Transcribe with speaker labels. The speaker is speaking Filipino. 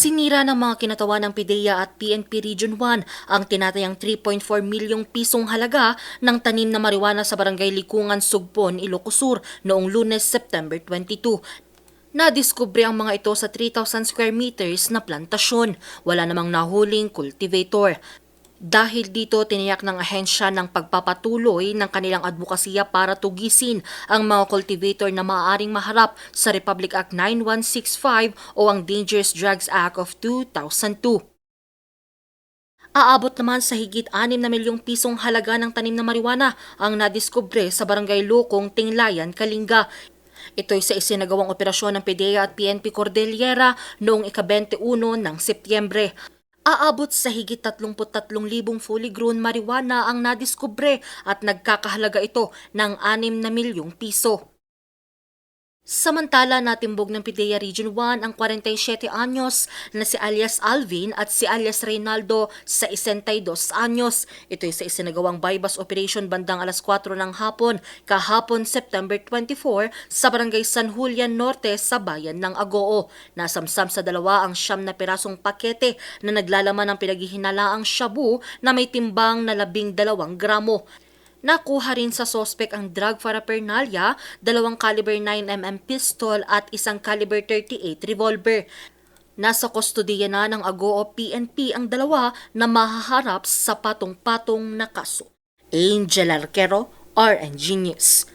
Speaker 1: Sinira ng mga kinatawan ng PIDEA at PNP Region 1 ang tinatayang 3.4 milyong pisong halaga ng tanim na marijuana sa barangay Likungan, Sugpon, Ilocos Sur noong lunes, September 22. Nadiskubre ang mga ito sa 3,000 square meters na plantasyon. Wala namang nahuling cultivator. Dahil dito, tiniyak ng ahensya ng pagpapatuloy ng kanilang advokasya para tugisin ang mga cultivator na maaaring maharap sa Republic Act 9165 o ang Dangerous Drugs Act of 2002. Aabot naman sa higit 6 na milyong pisong halaga ng tanim na marijuana ang nadiskubre sa barangay Lukong, Tinglayan, Kalinga. Ito'y sa isinagawang operasyon ng PDEA at PNP Cordillera noong ika-21 ng Setyembre. Aabot sa higit 33,000 fully grown marijuana ang nadiskubre at nagkakahalaga ito ng 6 na milyong piso. Samantala, natimbog ng PIDEA Region 1 ang 47 anyos na si alias Alvin at si alias Reynaldo sa 62 anyos. Ito ay sa isinagawang bypass operation bandang alas 4 ng hapon, kahapon September 24 sa barangay San Julian Norte sa bayan ng Agoo. Nasamsam sa dalawa ang siyam na pirasong pakete na naglalaman ng pinaghihinalaang shabu na may timbang na labing dalawang gramo. Nakuha rin sa sospek ang drug paraphernalia, dalawang caliber 9mm pistol at isang caliber 38 revolver. Nasa kustodiya na ng Agoo PNP ang dalawa na mahaharap sa patong-patong na kaso. Angel Arquero, RNG News.